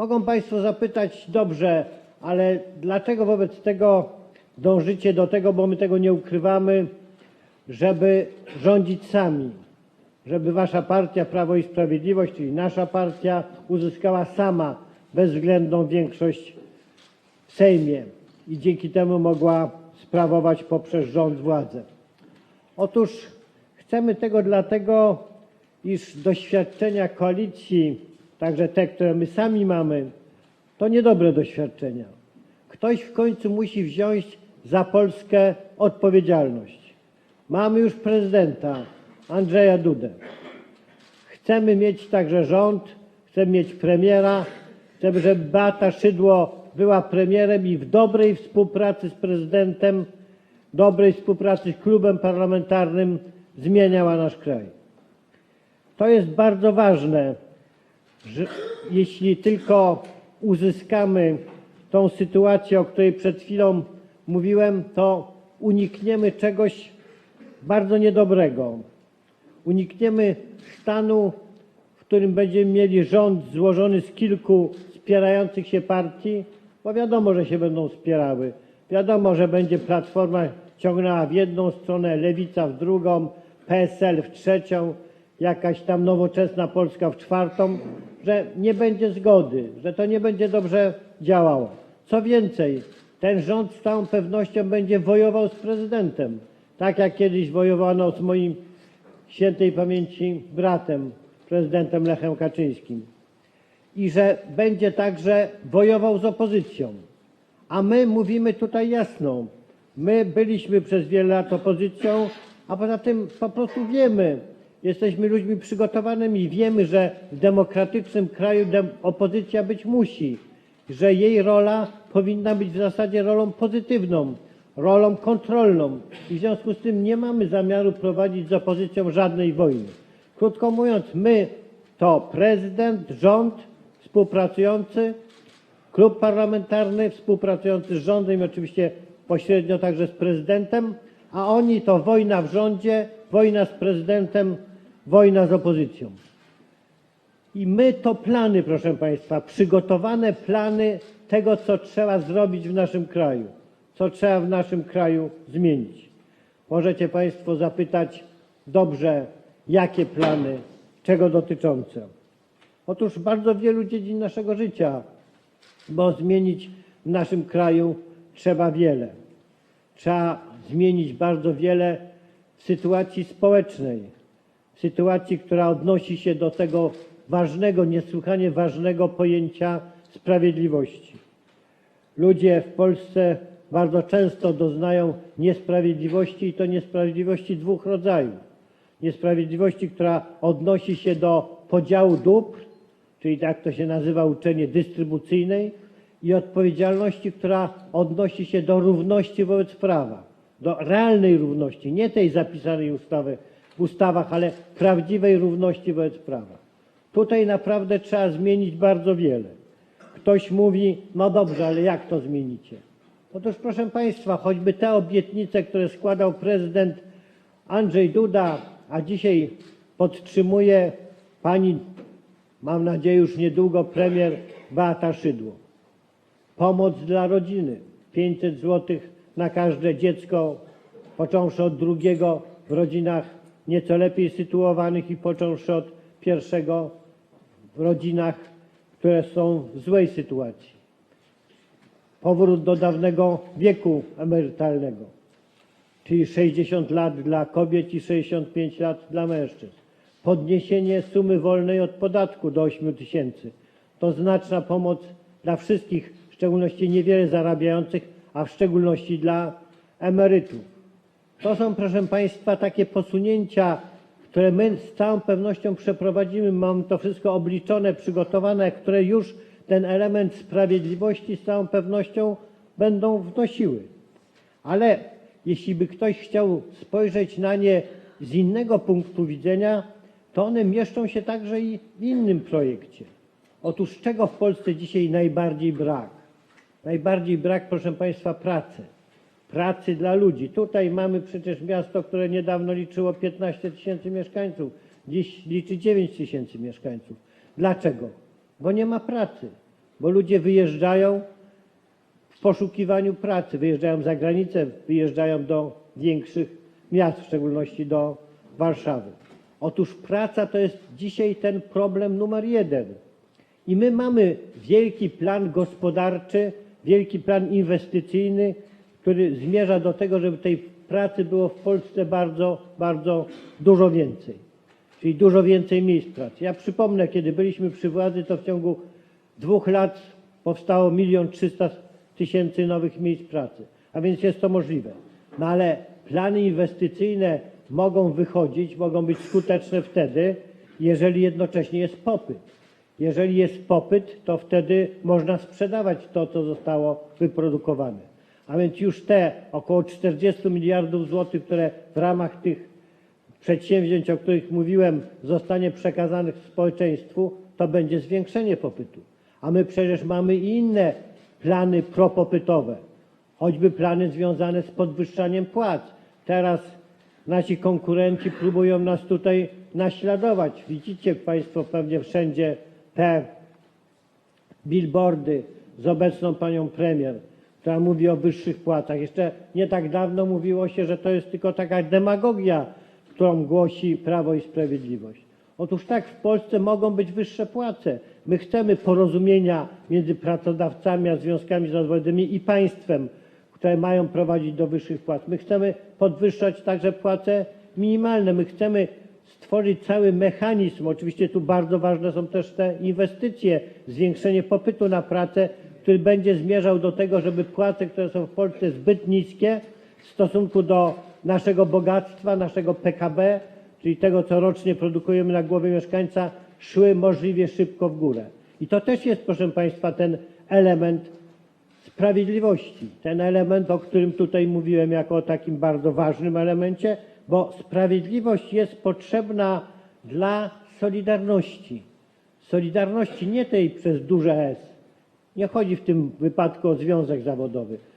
Mogą Państwo zapytać, dobrze, ale dlaczego wobec tego dążycie do tego, bo my tego nie ukrywamy, żeby rządzić sami, żeby Wasza partia Prawo i Sprawiedliwość, czyli nasza partia, uzyskała sama bezwzględną większość w Sejmie i dzięki temu mogła sprawować poprzez rząd władzę. Otóż chcemy tego dlatego, iż doświadczenia koalicji, także te, które my sami mamy, to niedobre doświadczenia. Ktoś w końcu musi wziąć za Polskę odpowiedzialność. Mamy już prezydenta Andrzeja Dudę. Chcemy mieć także rząd, chcemy mieć premiera, chcemy, żeby Beata Szydło była premierem i w dobrej współpracy z prezydentem, dobrej współpracy z klubem parlamentarnym zmieniała nasz kraj. To jest bardzo ważne, że jeśli tylko uzyskamy tą sytuację, o której przed chwilą mówiłem, to unikniemy czegoś bardzo niedobrego. Unikniemy stanu, w którym będziemy mieli rząd złożony z kilku spierających się partii, bo wiadomo, że się będą spierały. Wiadomo, że będzie Platforma ciągnęła w jedną stronę, Lewica w drugą, PSL w trzecią, jakaś tam nowoczesna Polska w czwartą, że nie będzie zgody, że to nie będzie dobrze działało. Co więcej, ten rząd z całą pewnością będzie wojował z prezydentem, tak jak kiedyś wojowano z moim świętej pamięci bratem, prezydentem Lechem Kaczyńskim. I że będzie także wojował z opozycją. A my mówimy tutaj jasno, my byliśmy przez wiele lat opozycją, a poza tym po prostu wiemy, jesteśmy ludźmi przygotowanymi, wiemy, że w demokratycznym kraju opozycja być musi, że jej rola powinna być w zasadzie rolą pozytywną, rolą kontrolną i w związku z tym nie mamy zamiaru prowadzić z opozycją żadnej wojny. Krótko mówiąc, my to prezydent, rząd współpracujący, klub parlamentarny współpracujący z rządem i oczywiście pośrednio także z prezydentem, a oni to wojna w rządzie, wojna z prezydentem, wojna z opozycją. I my to plany, proszę Państwa, przygotowane plany tego, co trzeba zrobić w naszym kraju, co trzeba w naszym kraju zmienić. Możecie Państwo zapytać, dobrze, jakie plany, czego dotyczące. Otóż bardzo wielu dziedzin naszego życia, bo zmienić w naszym kraju trzeba wiele. Trzeba zmienić bardzo wiele w sytuacji społecznej, sytuacji, która odnosi się do tego ważnego, niesłychanie ważnego pojęcia sprawiedliwości. Ludzie w Polsce bardzo często doznają niesprawiedliwości i to niesprawiedliwości dwóch rodzajów. Niesprawiedliwości, która odnosi się do podziału dóbr, czyli tak to się nazywa uczenie dystrybucyjnej i odpowiedzialności, która odnosi się do równości wobec prawa, do realnej równości, nie tej zapisanej ustawy, ustawach, ale prawdziwej równości wobec prawa. Tutaj naprawdę trzeba zmienić bardzo wiele. Ktoś mówi, no dobrze, ale jak to zmienicie? Otóż proszę Państwa, choćby te obietnice, które składał prezydent Andrzej Duda, a dzisiaj podtrzymuje pani, mam nadzieję już niedługo, premier Beata Szydło. Pomoc dla rodziny, 500 zł na każde dziecko, począwszy od drugiego w rodzinach nieco lepiej sytuowanych i począwszy od pierwszego w rodzinach, które są w złej sytuacji. Powrót do dawnego wieku emerytalnego, czyli 60 lat dla kobiet i 65 lat dla mężczyzn. Podniesienie sumy wolnej od podatku do 8 tysięcy. To znaczna pomoc dla wszystkich, w szczególności niewiele zarabiających, a w szczególności dla emerytów. To są, proszę Państwa, takie posunięcia, które my z całą pewnością przeprowadzimy. Mam to wszystko obliczone, przygotowane, które już ten element sprawiedliwości z całą pewnością będą wnosiły. Ale jeśli by ktoś chciał spojrzeć na nie z innego punktu widzenia, to one mieszczą się także i w innym projekcie. Otóż czego w Polsce dzisiaj najbardziej brak? Najbardziej brak, proszę Państwa, pracy. Pracy dla ludzi. Tutaj mamy przecież miasto, które niedawno liczyło 15 tysięcy mieszkańców. Dziś liczy 9 tysięcy mieszkańców. Dlaczego? Bo nie ma pracy. bo ludzie wyjeżdżają w poszukiwaniu pracy, wyjeżdżają za granicę, wyjeżdżają do większych miast, w szczególności do Warszawy. Otóż praca to jest dzisiaj ten problem numer jeden. I my mamy wielki plan gospodarczy, wielki plan inwestycyjny, który zmierza do tego, żeby tej pracy było w Polsce bardzo, bardzo dużo więcej. Czyli dużo więcej miejsc pracy. Ja przypomnę, kiedy byliśmy przy władzy, to w ciągu dwóch lat powstało milion trzysta tysięcy nowych miejsc pracy. A więc jest to możliwe. No ale plany inwestycyjne mogą wychodzić, mogą być skuteczne wtedy, jeżeli jednocześnie jest popyt. Jeżeli jest popyt, to wtedy można sprzedawać to, co zostało wyprodukowane. A więc już te około 40 miliardów złotych, które w ramach tych przedsięwzięć, o których mówiłem, zostanie przekazanych społeczeństwu, to będzie zwiększenie popytu. A my przecież mamy inne plany propopytowe, choćby plany związane z podwyższaniem płac. Teraz nasi konkurenci próbują nas tutaj naśladować. Widzicie Państwo pewnie wszędzie te billboardy z obecną panią premier, która mówi o wyższych płacach. Jeszcze nie tak dawno mówiło się, że to jest tylko taka demagogia, którą głosi Prawo i Sprawiedliwość. Otóż tak, w Polsce mogą być wyższe płace. My chcemy porozumienia między pracodawcami, a związkami zawodowymi i państwem, które mają prowadzić do wyższych płac. My chcemy podwyższać także płace minimalne. My chcemy stworzyć cały mechanizm. Oczywiście tu bardzo ważne są też te inwestycje, zwiększenie popytu na pracę, który będzie zmierzał do tego, żeby płace, które są w Polsce zbyt niskie w stosunku do naszego bogactwa, naszego PKB, czyli tego, co rocznie produkujemy na głowę mieszkańca, szły możliwie szybko w górę. I to też jest, proszę Państwa, ten element sprawiedliwości. Ten element, o którym tutaj mówiłem, jako o takim bardzo ważnym elemencie, bo sprawiedliwość jest potrzebna dla solidarności. Solidarności nie tej przez duże S. Nie chodzi w tym wypadku o związek zawodowy.